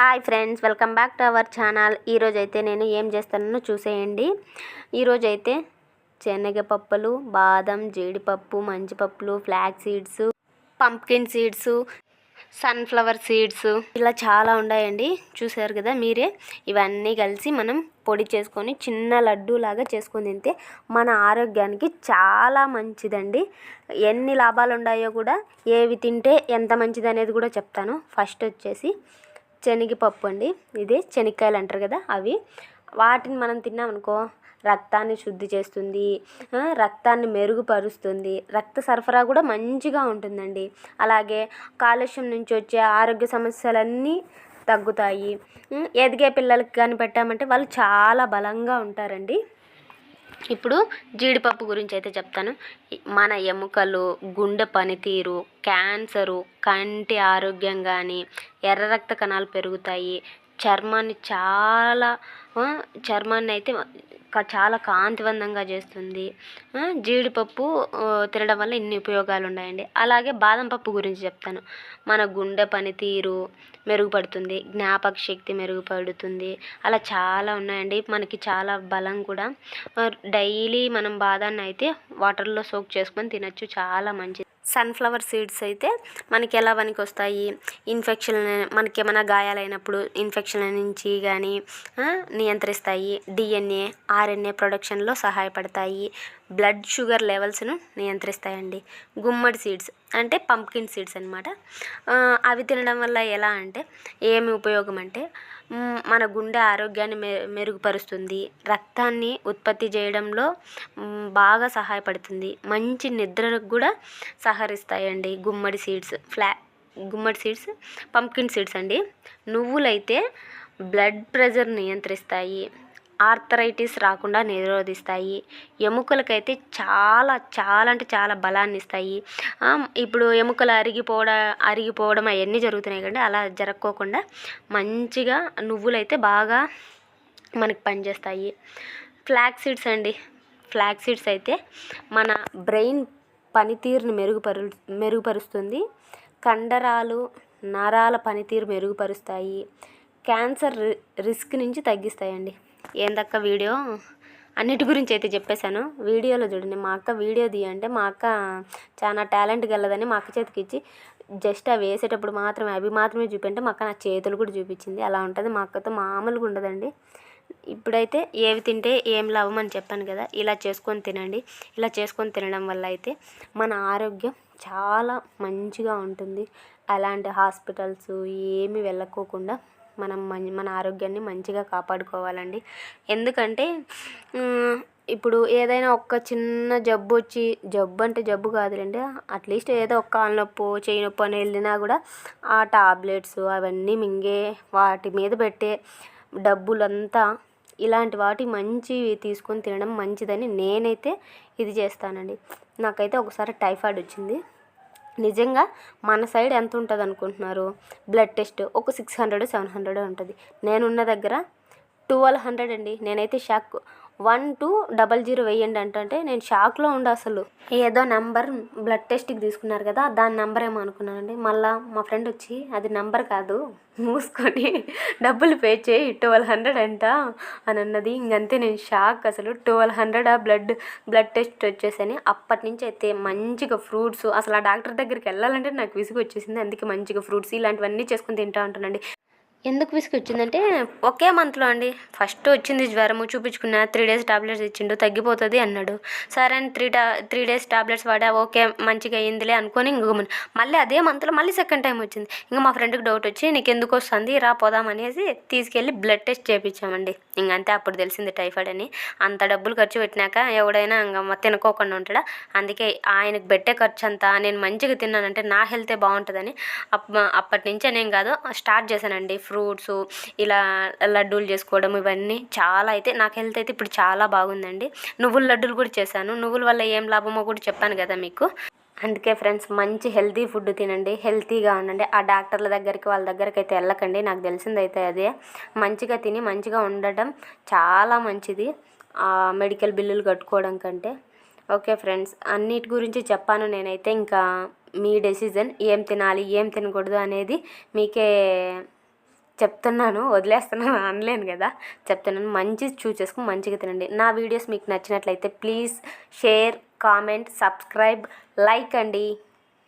Hi friends welcome back to our channel. ఈరోజు అయితే నేను ఏం చేస్తానో చూసేయండి. ఈరోజైతే అయితే శనగపప్పులు బాదం జీడిపప్పు మంచిపప్పులు flax seeds pumpkin seeds sunflower seeds ఇలా చాలా ఉన్నాయండి. చూసారు కదా మీరే? ఇవన్నీ కలిసి మనం పొడి చేసుకొని చిన్న లడ్డూలాగా చేసుకొని తింటే మన ఆరోగ్యానికి చాలా మంచిదండి. ఎన్ని లాభాలు ఉన్నాయో కూడా ఏవి తింటే ఎంత మంచిది అనేది కూడా చెప్తాను. ఫస్ట్ వచ్చేసి శనగపప్పు అండి. ఇది శనక్కాయలు అంటారు కదా అవి. వాటిని మనం తిన్నామనుకో రక్తాన్ని శుద్ధి చేస్తుంది రక్తాన్ని మెరుగుపరుస్తుంది. రక్త సరఫరా కూడా మంచిగా ఉంటుందండి. అలాగే కాలుష్యం నుంచి వచ్చే ఆరోగ్య సమస్యలన్నీ తగ్గుతాయి. ఎదిగే పిల్లలకి కానీ పెట్టామంటే వాళ్ళు చాలా బలంగా ఉంటారండి. ఇప్పుడు జీడిపప్పు గురించి అయితే చెప్తాను మన ఎముకలు గుండె పనితీరు క్యాన్సరు కంటి ఆరోగ్యం కానీ ఎర్ర రక్త కణాలు పెరుగుతాయి చర్మాన్ని చాలా చర్మాన్ని అయితే చాలా కాంతివంతంగా చేస్తుంది. జీడిపప్పు తినడం వల్ల ఇన్ని ఉపయోగాలు ఉన్నాయండి. అలాగే బాదం పప్పు గురించి చెప్తాను. మన గుండె పనితీరు మెరుగుపడుతుంది జ్ఞాపక శక్తి మెరుగుపడుతుంది. అలా చాలా ఉన్నాయండి. మనకి చాలా బలం కూడా. డైలీ మనం బాదాన్ని అయితే వాటర్లో సోక్ చేసుకొని తినచ్చు. చాలా మంచిది. సన్ఫ్లవర్ సీడ్స్ అయితే మనకి ఎలా పనికి వస్తాయి ఇన్ఫెక్షన్ మనకి ఏమైనా గాయాలైనప్పుడు ఇన్ఫెక్షన్ నుంచి కానీ నియంత్రిస్తాయి. డిఎన్ఏ ఆర్ఎన్ఏ ప్రొడక్షన్లో సహాయపడతాయి. బ్లడ్ షుగర్ లెవెల్స్ను నియంత్రిస్తాయండి. గుమ్మడి సీడ్స్ అంటే పంప్కిన్ సీడ్స్ అనమాట అవి తినడం వల్ల ఎలా అంటే ఏమి ఉపయోగం అంటే మన గుండె ఆరోగ్యాన్ని మె మెరుగుపరుస్తుంది. రక్తాన్ని ఉత్పత్తి చేయడంలో బాగా సహాయపడుతుంది. మంచి నిద్రకు కూడా సహకరిస్తాయండి. గుమ్మడి సీడ్స్ ఫ్లా గుమ్మడి సీడ్స్ పంప్కిన్ సీడ్స్ అండి. నువ్వులైతే బ్లడ్ ప్రెషర్ నియంత్రిస్తాయి. ఆర్థరైటిస్ రాకుండా నిరోధిస్తాయి. ఎముకలకైతే చాలా చాలా అంటే చాలా బలాన్ని ఇస్తాయి ఇప్పుడు ఎముకలు అరిగిపోవడం అరిగిపోవడం అవన్నీ జరుగుతున్నాయి కండి అలా జరగకోకుండా మంచిగా నువ్వులైతే బాగా మనకి పనిచేస్తాయి. ఫ్లాక్ సీడ్స్ అండి. ఫ్లాక్ సీడ్స్ అయితే మన బ్రెయిన్ పనితీరుని మెరుగుపరు మెరుగుపరుస్తుంది. కండరాలు నరాల పనితీరు మెరుగుపరుస్తాయి. క్యాన్సర్ రి రిస్క్ నుంచి తగ్గిస్తాయండి. ఏందక్క వీడియో? అన్నిటి గురించి అయితే చెప్పేశాను. వీడియోలో చూడండి మా అక్క వీడియో తీయంటే మా అక్క చాలా టాలెంట్ గలదని మా అక్క చేతికి ఇచ్చి జస్ట్ అవి వేసేటప్పుడు మాత్రమే అవి మాత్రమే చూపింటే మా అక్క నా చేతులు కూడా చూపించింది. అలా ఉంటుంది. మా అక్కతో మామూలుగా ఉండదండి. ఇప్పుడైతే ఏవి తింటే ఏం లాభం అని చెప్పాను కదా ఇలా చేసుకొని తినండి. ఇలా చేసుకొని తినడం వల్ల అయితే మన ఆరోగ్యం చాలా మంచిగా ఉంటుంది. అలాంటి హాస్పిటల్స్ ఏమి వెళ్ళకోకుండా మనం మం- మన ఆరోగ్యాన్ని మంచిగా కాపాడుకోవాలండి. ఎందుకంటే ఇప్పుడు ఏదైనా ఒక్క చిన్న జబ్బు వచ్చి జబ్బు అంటే జబ్బు కాదులేండి అట్లీస్ట్ ఏదో ఒక్క కాలు చేయి చెయ్యి నొప్పి అని వెళ్ళినా కూడా ఆ టాబ్లెట్స్ అవన్నీ మింగే వాటి మీద పెట్టే డబ్బులంతా ఇలాంటి వాటి మంచివి తీసుకొని తినడం మంచిదని నేనైతే ఇది చేస్తానండి. నాకైతే ఒకసారి టైఫాయిడ్ వచ్చింది. నిజంగా మన సైడ్ ఎంత ఉంటుంది అనుకుంటున్నారు బ్లడ్ టెస్ట్ ఒక సిక్స్ హండ్రెడ్ సెవెన్ హండ్రెడ్ ఉంటుంది. నేనున్న దగ్గర ట్వెల్వ్ హండ్రెడ్ అండి. నేనైతే shock. One two double zero వెయ్యండి అంటే నేను షాక్లో ఉండ అసలు. ఏదో నెంబర్ బ్లడ్ టెస్ట్కి తీసుకున్నారు కదా దాని నెంబర్ ఏమో అనుకున్నానండి. మళ్ళీ మా ఫ్రెండ్ వచ్చి అది నెంబర్ కాదు మూసుకొని డబ్బులు పే చేయి ట్వెల్వ్ హండ్రెడ్ అంట అని అన్నది. ఇంకంతే నేను షాక్ అసలు. ట్వెల్వ్ హండ్రెడ్ ఆ బ్లడ్ బ్లడ్ టెస్ట్ వచ్చేసని అప్పటి నుంచి అయితే మంచిగా ఫ్రూట్స్ అసలు ఆ డాక్టర్ దగ్గరికి వెళ్ళాలంటే నాకు విసుగు వచ్చేసింది. అందుకే మంచిగా ఫ్రూట్స్ ఇలాంటివన్నీ చేసుకుని తింటా ఉంటానండి ఎందుకు విసుగు వచ్చిందంటే ఒకే మంత్లో అండి. ఫస్ట్ వచ్చింది జ్వరము చూపించుకున్న త్రీ డేస్ టాబ్లెట్స్ ఇచ్చిండు తగ్గిపోతుంది అన్నాడు. సరే అని త్రీ టా త్రీ డేస్ టాబ్లెట్స్ వాడా ఓకే మంచిగా అయ్యిందిలే అనుకొని ఇంక మళ్ళీ అదే మంత్లో మళ్ళీ సెకండ్ టైం వచ్చింది. ఇంకా మా ఫ్రెండ్కి డౌట్ వచ్చి నీకు ఎందుకు వస్తుంది రా పోదాం అనేసి తీసుకెళ్ళి బ్లడ్ టెస్ట్ చేయించామండి ఇంకంతే అప్పుడు తెలిసింది టైఫాయిడ్ అని. అంత డబ్బులు ఖర్చు పెట్టినాక ఎవడైనా ఇంకా తినుకోకుండా ఉంటాడా? అందుకే ఆయనకు పెట్టే ఖర్చు అంతా నేను మంచిగా తిన్నానంటే నా హెల్తే బాగుంటుందని అప్ అప్పటి నుంచే నేను కాదు స్టార్ట్ చేశానండి. ఫ్రూట్స్ ఇలా లడ్డూలు చేసుకోవడం ఇవన్నీ చాలా అయితే నాకు హెల్త్ అయితే ఇప్పుడు చాలా బాగుందండి. నువ్వుల లడ్డూలు కూడా చేశాను. నువ్వుల వల్ల ఏం లాభమో కూడా చెప్పాను కదా మీకు. అందుకే ఫ్రెండ్స్ మంచి హెల్తీ ఫుడ్ తినండి. హెల్తీగా ఉండండి. ఆ డాక్టర్ల దగ్గరికి వాళ్ళ దగ్గరికి అయితే వెళ్ళకండి. నాకు తెలిసిందైతే అదే. మంచిగా తిని మంచిగా ఉండటం చాలా మంచిది. మెడికల్ బిల్లులు కట్టుకోవడం కంటే. ఓకే ఫ్రెండ్స్ అన్నిటి గురించి చెప్పాను నేనైతే. ఇంకా మీ డెసిజన్ ఏం తినాలి ఏం తినకూడదు అనేది మీకే చెప్తున్నాను వదిలేస్తున్నాను అనలేను కదా. చెప్తున్నాను మంచి చూస్ చేసుకుని మంచిగా తినండి. నా వీడియోస్ మీకు నచ్చినట్లయితే please share comment subscribe like అండి.